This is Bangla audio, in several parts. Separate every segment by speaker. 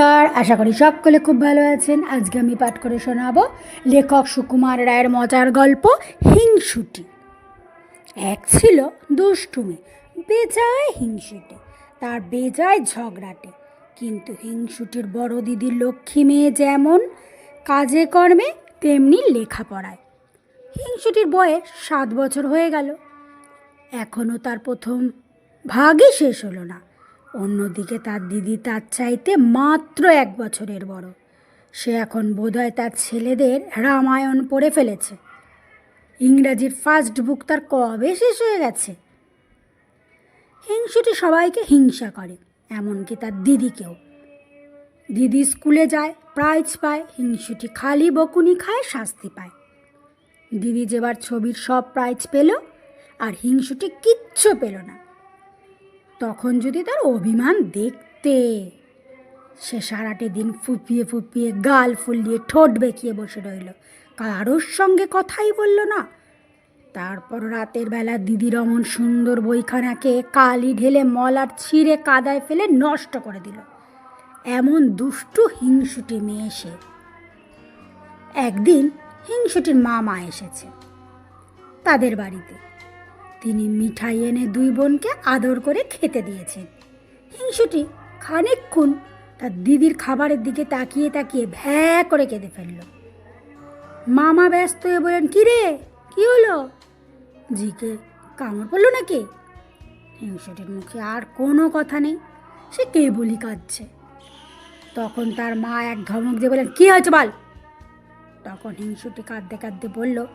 Speaker 1: নমস্কার, আশা করি সকলে খুব ভালো আছেন। আজকে আমি পাঠ করে শোনাবো লেখক সুকুমার রায়ের মজার গল্প, হিংসুটি। এক ছিল দুষ্টুমি, বেজায় হিংসুটে, তার বেজায় ঝগড়াটে। কিন্তু হিংসুটির বড় দিদি লক্ষ্মী মেয়ে যেমন কাজে কর্মে, তেমনি লেখাপড়ায়। হিংসুটির বয়স সাত বছর হয়ে গেল। এখনও তার প্রথম ভাগই শেষ হলো না। অন্যদিকে তার দিদি তার চাইতে মাত্র এক বছরের বড়। সে এখন বোধহয় তার ছেলেদের রামায়ণ পড়ে ফেলেছে। ইংরাজির ফার্স্ট বুক তার কবে শেষ হয়ে গেছে? হিংসুটি সবাইকে হিংসা করে, এমনকি তার দিদিকেও। দিদি স্কুলে যায় প্রাইজ পায়, হিংসুটি খালি বকুনি খায়, শাস্তি পায়। দিদি যেবার ছবির সব প্রাইজ পেল, আর হিংসুটি কিচ্ছু পেল না। তখন যদি তার অভিমান দেখতে, সে সারাটে দিন ফুপিয়ে ফুপিয়ে গাল ফুলিয়ে ঠোঁট বেঁকিয়ে বসে রইল। কারোর সঙ্গে কথাই বলল না। তারপর রাতের বেলা দিদির অমন সুন্দর বইখানাকে কালি ঢেলে মলার ছিঁড়ে কাদায় ফেলে নষ্ট করে দিল। এমন দুষ্টু হিংসুটি মেয়ে সে। একদিন হিংসুটির মামা এসেছে তাদের বাড়িতে। তিনি মিঠাই এনে দুই বোনকে আদর করে খেতে দিয়েছেন। হিংসুটি খানিকক্ষণ তার দিদির খাবারের দিকে তাকিয়ে তাকিয়ে ভ্যা করে কেঁদে ফেলল। মামা ব্যস্ত হয়ে বললেন, কী রে? কী হলো? জিকে কামড় পড়ল নাকি? হিংসুটির মুখে আর কোনো কথা নেই। সে কেবলই কাঁদছে। তখন তার মা এক ধমক দিয়ে বললেন, কী হয়েছে বল? তখন হিংসুটি কাঁদতে কাঁদতে বলল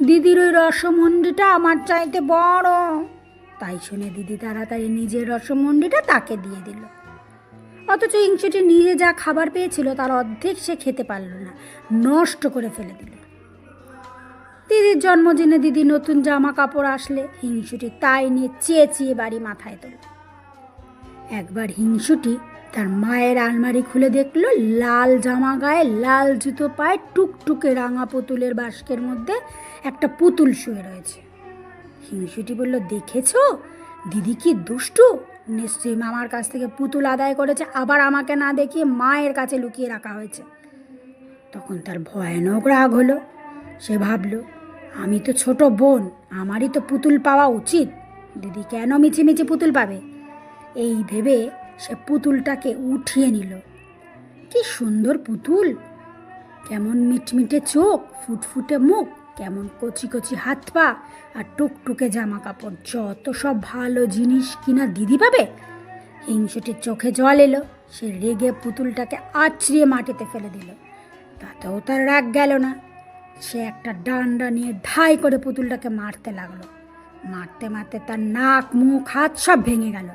Speaker 1: দিদির ওই রসমন্ডিটা আমার চাইতে বড়। তাই শুনে দিদি তাড়াতাড়ি নিজের রসমন্ডিটা তাকে দিয়ে দিল। অথচ হিংসুটি নিজে যা খাবার পেয়েছিল তার অর্ধেক সে খেতে পারল না, নষ্ট করে ফেলে দিল। দিদির জন্মদিনে দিদি নতুন জামা কাপড় আসলে, হিংসুটি তাই নিয়ে চেঁচিয়ে বাড়ি মাথায় তোল। একবার হিংসুটি তার মায়ের আলমারি খুলে দেখল লাল জামা গায়ে লাল জুতো পায়ে টুকটুকে রাঙা পুতুলের বাস্কের মধ্যে একটা পুতুল শুয়ে রয়েছে। হিংসুটি বলল, দেখেছ? দিদি কি দুষ্টু? নিশ্চয়ই মামার কাছ থেকে পুতুল আদায় করেছে, আবার আমাকে না দেখিয়ে মায়ের কাছে লুকিয়ে রাখা হয়েছে। তখন তার ভয়ানক রাগ হলো। সে ভাবলো, আমি তো ছোট বোন, আমারই তো পুতুল পাওয়া উচিত। দিদি কেন মিছিমিছি পুতুল পাবে? এই ভেবে সে পুতুলটাকে উঠিয়ে নিল। কি সুন্দর পুতুল! কেমন মিটমিটে চোখ, ফুটফুটে মুখ, কেমন কচি কচি হাত পা আর টুকটুকে জামা কাপড়। যত সব ভালো জিনিস কিনা দিদি পাবে? হিংসুটির চোখে জল এলো। সে রেগে পুতুলটাকে আছড়িয়ে মাটিতে ফেলে দিল। তাতেও তার রাগ গেল না। সে একটা ডান্ডা নিয়ে ধাই করে পুতুলটাকে মারতে লাগল। মারতে মারতে তার নাক, মুখ, হাত সব ভেঙে গেল।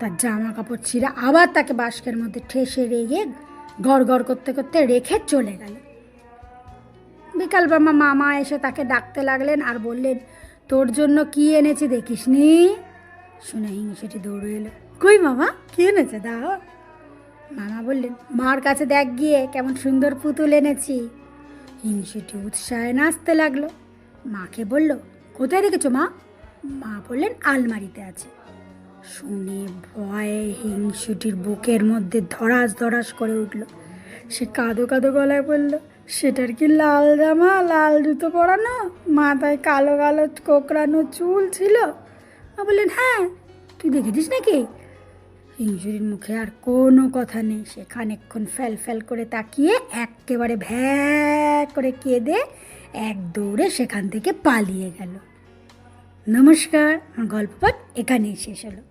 Speaker 1: তার জামা কাপড় ছিঁড়ে আবার তাকে বাস্কের মধ্যে ঠেসে রেগে গড় গড় করতে করতে রেখে চলে গেল। বিকালবেলা মামা এসে তাকে ডাকতে লাগলেন আর বললেন, তোর জন্য কি এনেছি দেখিস নি? শুনে হিংসেটি দৌড়ে এলো। কই মামা, কি এনেছে দাও? মামা বললেন, মার কাছে দেখ গিয়ে, কেমন সুন্দর পুতুল এনেছি। হিংসেটি উৎসাহে নাচতে লাগল। মাকে বলল, কোথায় রেখেছো মা? মা বললেন, আলমারিতে আছে। শুনে ভয়ে হিংসুটির বুকের মধ্যে ধরাস ধরাস করে উঠল। সে কাঁদো কাঁদো গলায় বলল, সেটার কি লাল জামা, লাল জুতো পরানো? মাথায় কালো কালো কোকড়ানো চুল ছিল? বললেন হ্যাঁ তুই দেখেছিস নাকি? হিংসুরির মুখে আর কোনো কথা নেই। সে খানিকক্ষণ ফ্যাল ফ্যাল করে তাকিয়ে একেবারে ভ্যা করে কেঁদে এক দৌড়ে সেখান থেকে পালিয়ে গেল। নমস্কার, আমার গল্প পাঠ এখানেই শেষ হলো।